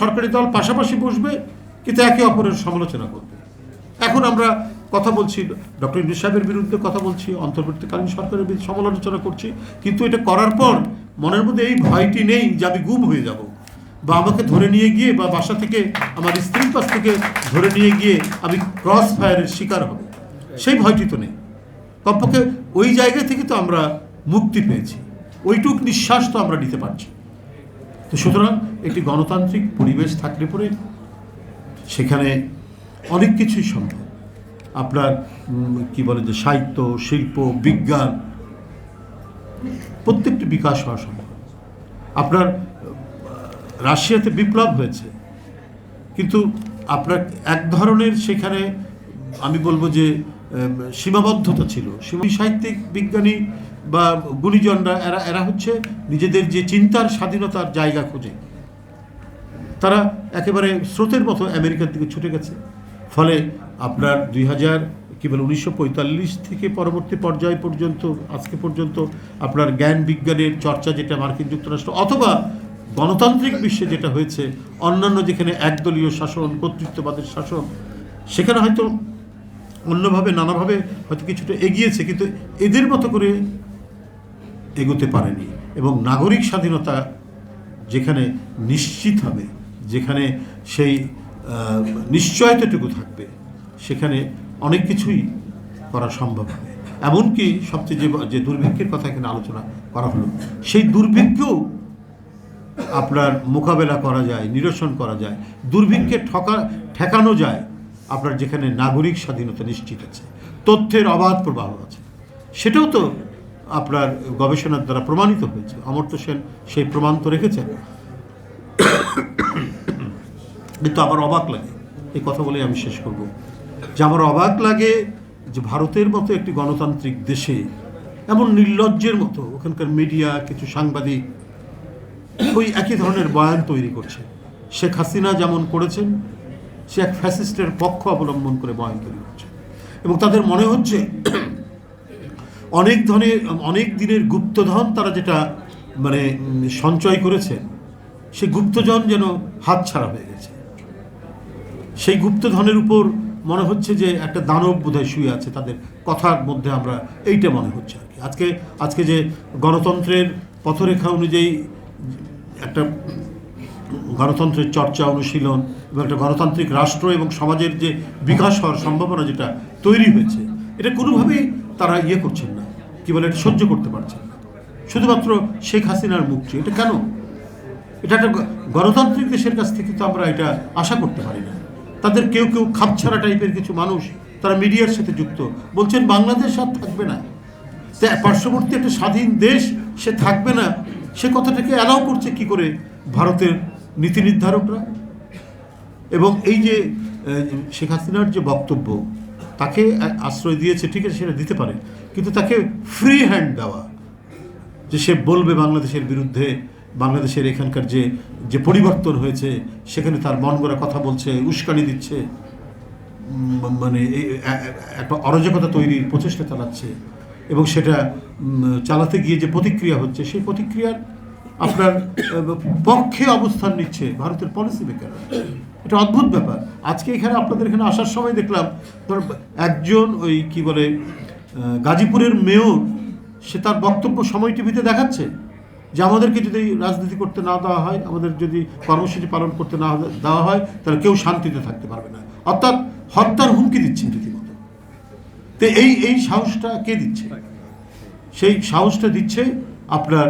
সরকারি দল পাশাপাশি বসবে কিন্তু একে অপরের সমালোচনা করবে। এখন আমরা কথা বলছি ডক্টর ইন্দ্র সাহেবের বিরুদ্ধে কথা বলছি, অন্তর্বর্তীকালীন সরকারের বিরুদ্ধে সমালোচনা করছি, কিন্তু এটা করার পর মনের মধ্যে এই ভয়টি নেই যে আমি গুম হয়ে যাব বা আমাকে ধরে নিয়ে গিয়ে বা বাসা থেকে আমার স্ত্রীর কাছ থেকে ধরে নিয়ে গিয়ে আমি ক্রস ফায়ারের শিকার হব। সেই ভয়টি তো নেই। কমপক্ষে ওই জায়গা থেকে তো আমরা মুক্তি পেয়েছি। ওইটুক নিঃশ্বাস তো আমরা নিতে পারছি। তো সুতরাং একটি গণতান্ত্রিক পরিবেশ থাকলে পরে সেখানে অনেক কিছুই সম্ভব। আপনার কি বলে যে, সাহিত্য, শিল্প, বিজ্ঞান, প্রত্যেকটি বিকাশ হওয়া সম্ভব। আপনার, রাশিয়াতে বিপ্লব হয়েছে, কিন্তু আপনার এক ধরনের সেখানে আমি বলব যে সীমাবদ্ধতা ছিল। সাহিত্যিক, বিজ্ঞানী বা গুণীজনরা, এরা এরা হচ্ছে নিজেদের যে চিন্তার স্বাধীনতার জায়গা খোঁজে। তারা একেবারে স্রোতের মতো আমেরিকার দিকে ছুটে গেছে। ফলে আপনার দুই হাজার, কী বলে, উনিশশো পঁয়তাল্লিশ থেকে পরবর্তী পর্যায় পর্যন্ত, আজকে পর্যন্ত আপনার জ্ঞান বিজ্ঞানের চর্চা যেটা মার্কিন যুক্তরাষ্ট্র অথবা গণতান্ত্রিক বিশ্বে যেটা হয়েছে, অন্যান্য যেখানে একদলীয় শাসন, কর্তৃত্ববাদের শাসন, সেখানে হয়তো অন্যভাবে, নানাভাবে হয়তো কিছুটা এগিয়েছে, কিন্তু এদের মতো করে এগোতে পারেনি। এবং নাগরিক স্বাধীনতা যেখানে নিশ্চিত হবে যেখানে সেই নিশ্চয়তাটুকু থাকবে, সেখানে অনেক কিছুই করা সম্ভব হবে। এমনকি সবচেয়ে যে যে দুর্ভিক্ষের কথা এখানে আলোচনা করা হলো, সেই দুর্ভিক্ষও আপনার মোকাবেলা করা যায়, নিরসন করা যায়, দুর্ভিক্ষে ঠকা, ঠেকানো যায়, আপনার যেখানে নাগরিক স্বাধীনতা নিশ্চিত আছে, তথ্যের অবাধ প্রবাহ আছে। সেটাও তো আপনার গবেষণার দ্বারা প্রমাণিত হয়েছে। অমর্ত্য সেন সেই প্রমাণ তো রেখেছেন। কিন্তু আমার অবাক লাগে। এই কথা বলে আমি শেষ করব। যে আমার অবাক লাগে যে ভারতের মতো একটি গণতান্ত্রিক দেশে, এমন নির্লজ্জের মতো ওখানকার মিডিয়া কিছু সাংবাদিক ওই একই ধরনের বয়ান তৈরি করছে। শেখ হাসিনা যেমন করেছেন, সে এক ফ্যাসিস্টের পক্ষ অবলম্বন করে বয়ান তৈরি করছে। এবং তাদের মনে হচ্ছে অনেক ধরনের, অনেক দিনের গুপ্তধন তারা যেটা মানে সঞ্চয় করেছেন সেই গুপ্তধন যেন হাতছাড়া হয়ে গেছে। সেই গুপ্তধনের উপর মনে হচ্ছে যে একটা দানব বোধহয় শুয়ে আছে, তাদের কথার মধ্যে আমরা এইটা মনে হচ্ছে আর কি। আজকে আজকে যে গণতন্ত্রের পথরেখা অনুযায়ী একটা গণতন্ত্রের চর্চা, অনুশীলন এবং একটা গণতান্ত্রিক রাষ্ট্র এবং সমাজের যে বিকাশ হওয়ার সম্ভাবনা যেটা তৈরি হয়েছে, এটা কোনোভাবেই তারা ইয়ে করছেন না, কি বলে, এটা সহ্য করতে পারছেন না। শুধুমাত্র শেখ হাসিনার মুক্তি এটা কেন? এটা একটা গণতান্ত্রিক দেশের কাছ থেকে তো আমরা এটা আশা করতে পারি না। তাদের কেউ কেউ খাপছাড়া টাইপের কিছু মানুষ, তারা মিডিয়ার সাথে যুক্ত। বলছেন, বাংলাদেশ আর থাকবে না। পার্শ্ববর্তী একটা স্বাধীন দেশ, সে থাকবে না। সে কথাটাকে অ্যালাউ করছে কি করে ভারতের নীতি নির্ধারকরা? এবং এই যে শেখ হাসিনার যে বক্তব্য, তাকে আশ্রয় দিয়েছে, ঠিক আছে, সেটা দিতে পারে। কিন্তু তাকে ফ্রি হ্যান্ড দেওয়া, যে সে বলবে বাংলাদেশের বিরুদ্ধে বাংলাদেশের এখানকার যে যে পরিবর্তন হয়েছে, সেখানে তার মন কথা বলছে, উস্কানি দিচ্ছে মানে একটা অরাজকতা তৈরির প্রচেষ্টা চালাচ্ছে। এবং সেটা চালাতে গিয়ে যে প্রতিক্রিয়া হচ্ছে, সেই প্রতিক্রিয়ার আপনার পক্ষে অবস্থান নিচ্ছে ভারতের পলিসি মেকার এটা অদ্ভুত ব্যাপার। আজকে এখানে আপনাদের এখানে আসার সময় দেখলাম, ধর, একজন ওই কি বলে গাজীপুরের মেয়র, সে তার বক্তব্য সময় টিভিতে দেখাচ্ছে। যে আমাদেরকে যদি রাজনীতি করতে না দেওয়া হয়, আমাদের যদি কর্মসূচি পালন করতে না দেওয়া হয়, তাহলে কেউ শান্তিতে থাকতে পারবে না। অর্থাৎ হত্যার হুমকি দিচ্ছেন রীতিমতো। তো এই এই সাহসটা কে দিচ্ছে? সেই সাহসটা দিচ্ছে আপনার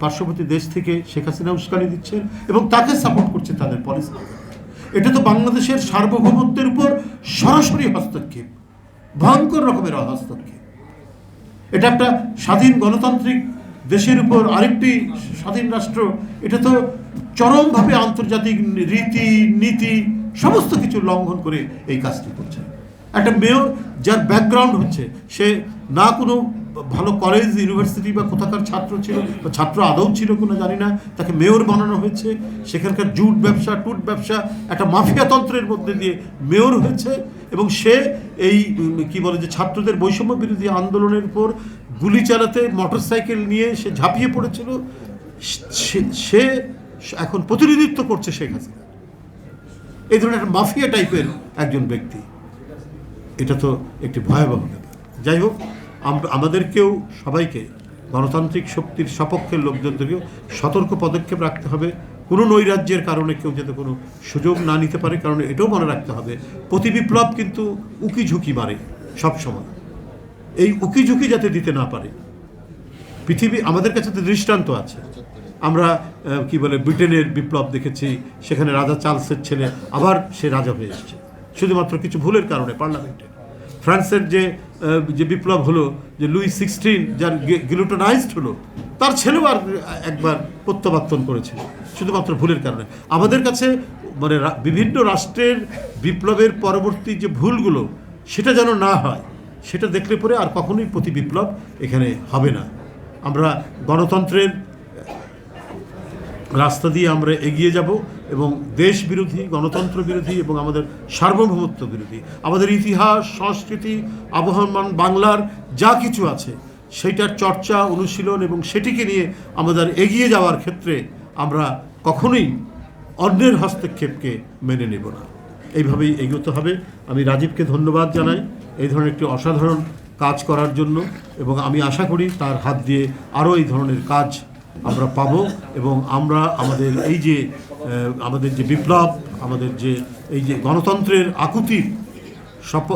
পার্শ্ববর্তী দেশ থেকে শেখ হাসিনা উস্কানি দিচ্ছেন এবং তাকে সাপোর্ট করছে তাদের পলিসি এটা তো বাংলাদেশের সার্বভৌমত্বের উপর সরাসরি হস্তক্ষেপ। ভয়ঙ্কর রকমের হস্তক্ষেপ। এটা একটা স্বাধীন গণতান্ত্রিক দেশের উপর আরেকটি স্বাধীন রাষ্ট্র, এটা তো চরমভাবে আন্তর্জাতিক রীতি, নীতি, সমস্ত কিছু লঙ্ঘন করে এই কাজটি করছে। একটা মেয়র যার ব্যাকগ্রাউন্ড হচ্ছে, সে না কোনো ভালো কলেজ ইউনিভার্সিটি বা কোথাকার ছাত্র ছিল বা ছাত্র আদৌ ছিল কোনো জানি না, তাকে মেয়র বানানো হয়েছে। সেখানকার জুট ব্যবসা, টুট ব্যবসা একটা মাফিয়াতন্ত্রের মধ্যে দিয়ে মেয়র হয়েছে এবং সে এই কি বলে যে ছাত্রদের বৈষম্য বিরোধী আন্দোলনের উপর গুলি চালাতে মোটরসাইকেল নিয়ে সে ঝাঁপিয়ে পড়েছিল। সে- এখন প্রতিনিধিত্ব করছে শেখ হাসিনা। এই ধরনের একটা মাফিয়া টাইপের একজন ব্যক্তি। এটা তো একটি ভয়াবহ ব্যাপার। যাই হোক আমাদেরকেও সবাইকে গণতান্ত্রিক শক্তির সপক্ষের লোকজনদেরকেও সতর্ক পদক্ষেপ রাখতে হবে। কোনো নৈরাজ্যের কারণে কেউ যাতে কোনো সুযোগ না নিতে পারে, কারণ এটাও মনে রাখতে হবে, প্রতি বিপ্লব কিন্তু উকি ঝুঁকি মারে সবসময়। এই উকি ঝুঁকি যাতে দিতে না পারে। পৃথিবী, আমাদের কাছে তো দৃষ্টান্ত আছে। আমরা কি বলে, ব্রিটেনের বিপ্লব দেখেছি, সেখানে রাজা চার্লসের ছেলে আবার সে রাজা হয়ে এসেছে। শুধুমাত্র কিছু ভুলের কারণে পার্লামেন্টে। ফ্রান্সের যে যে বিপ্লব হলো, যে লুই সিক্সটিন যার গিলুটনাইজড হলো, তার ছেলেও আর, একবার প্রত্যাবর্তন করেছিল, শুধুমাত্র ভুলের কারণে। আমাদের কাছে মানে বিভিন্ন রাষ্ট্রের বিপ্লবের পরবর্তী যে ভুলগুলো, সেটা যেন না হয়, সেটা দেখলে পরে আর কখনোই প্রতি বিপ্লব এখানে হবে না। আমরা গণতন্ত্রের রাস্তা দিয়ে আমরা এগিয়ে যাব এবং দেশ বিরোধী গণতন্ত্র বিরোধী এবং আমাদের সার্বভৌমত্ব বিরোধী আমাদের ইতিহাস, সংস্কৃতি, আবহমান, বাংলার যা কিছু আছে, সেইটার চর্চা, অনুশীলন এবং সেটিকে নিয়ে আমাদের এগিয়ে যাওয়ার ক্ষেত্রে আমরা কখনোই অন্যের হস্তক্ষেপকে মেনে নেব না। এইভাবেই এগোতে হবে। আমি রাজীবকে ধন্যবাদ জানাই এই ধরনের একটি অসাধারণ কাজ করার জন্য এবং আমি আশা করি তার হাত দিয়ে আরও এই ধরনের কাজ আমরা পাব এবং আমরা আমাদের এই যে আমাদের যে বিপ্লব, আমাদের যে এই যে গণতন্ত্রের আকুতির সপ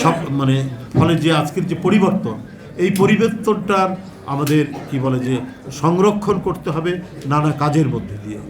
সব মানে ফলে যে আজকের যে পরিবর্তন, এই পরিবর্তনটার আমাদের, কি বলে যে, সংরক্ষণ করতে হবে নানা কাজের মধ্যে দিয়ে।